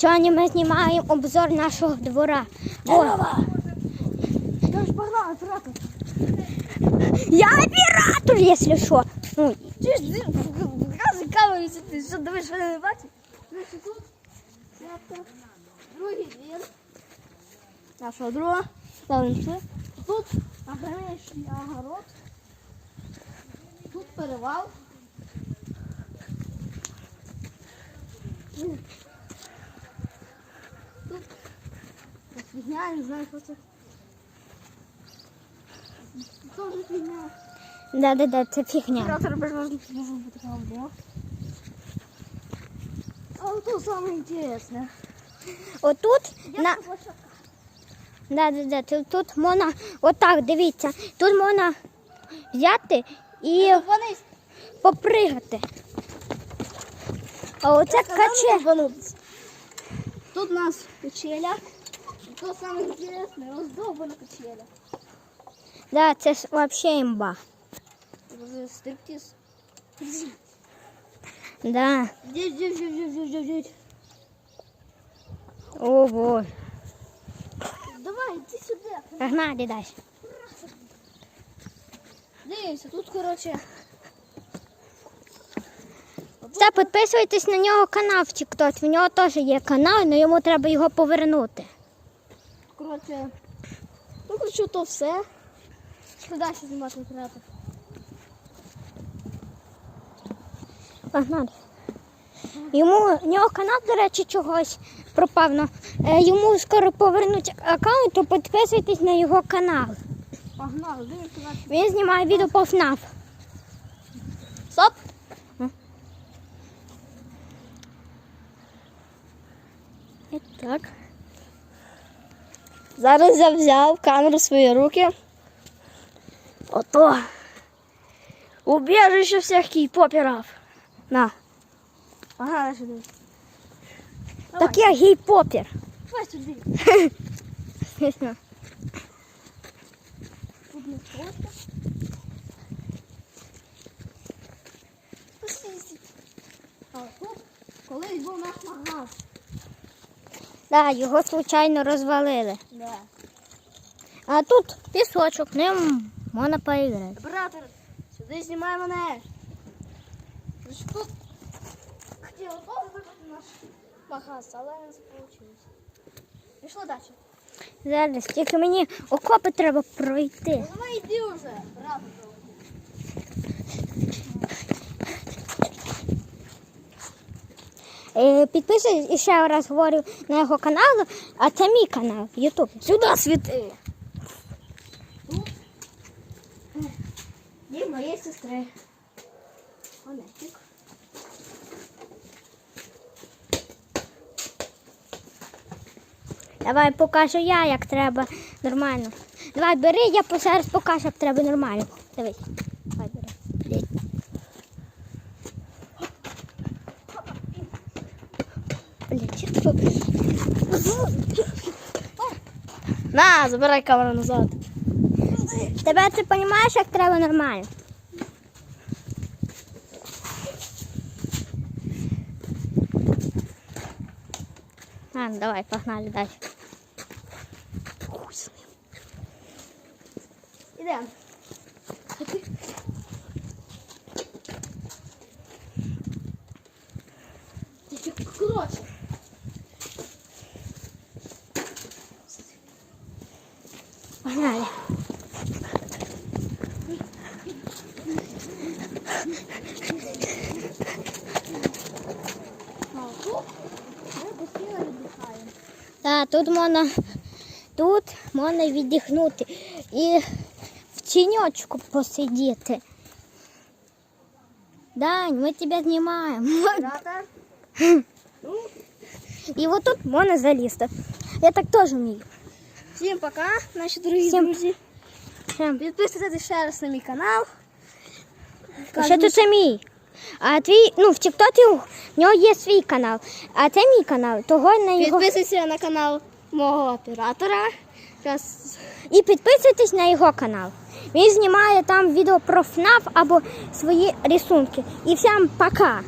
Сьогодні ми знімаємо обзор нашого двора. О, Я ж погнала, оператор. я оператор, якщо що. Ну, Чи ж показуй камеру, що ти що дивиш, мене не бачиш? Значить тут другий двір. Нашого друга. Ставимо. Тут аграрний огород. Тут перевал. Тут ось фігня, я не знаю, що це. Тоже фігня. да-да-да, це фігня. Оператор безможно должен быть говно. А вот тут самое интересное. Отут Я на. Да, да, да, тут, тут можна, отак, дивіться, тут можна взяти і Вони попригати. А оце каче. Тут у нас качеля. И то самое интересное, раздолбана качеля. Да, це ж імба. Это стриптиз. Да. Здесь, здесь, здесь, здесь, здесь, здесь, здесь. О, боже. Давай, иди сюда. Погнали далі. Дивимося, тут, короче, Все, підписуйтесь на нього канал в TikTok. В нього теж є канал, але йому треба його повернути. Короче, ну, короче, то все. Що далі знімати оператор? Погнали. Йому в нього канал, до речі, чогось пропав. но, е, Йому скоро повернуть аккаунт, то підписуйтесь на його канал. Погнали, далі. Він знімає відео по ФНАФ. Стоп! І Так. Зараз я взяв камеру в свої руки. Ото. Убежище всех кей-поперов. На. Ага, сюди. Так я гей-попер. Давай сюди. Тут не фото. А тут колись був наш магаз. Да, його случайно розвалили. Да. А тут пісочок, ним можна поіграти. Оператор, сюди знімай мене. Тут хотіла теж вибрати наш магаз, але не вийшло. Пішла далі. Зараз тільки мені окопи треба пройти. Ну давай йди вже. Оператор. Підписуйтесь, і ще раз говорю на його канал, а це мій канал, Ютуб. Сюди світи. Дім моєї сестри. Давай покажу я, як треба нормально. Давай бери, я зараз покажу, як треба нормально. Дивись. Давай бери. Блін, чисто. На, забирай камеру назад. Тебе ти розумієш, як треба нормально? Ладно, давай, погнали далі. Ідемо. Погнали. А тут ми постійно віддихаємо. Так, тут можна, тут можна віддихнути і в тіньочку посидіти. Дань, ми тебе знімаємо. Оператор. І отут можна залізти. Я так теж вмію. Всім пока, наші дорогі Всім друзі. Всем. Підписуйтесь ще раз на мій канал. Ще тут це мій. А твій, ну, в Тіктокі в нього є свій канал, а це мій канал, того на його. Підписуйся на канал мого оператора. Зараз І підписуйтесь на його канал. Він знімає там відео про ФНАФ або свої рисунки. І всім пока!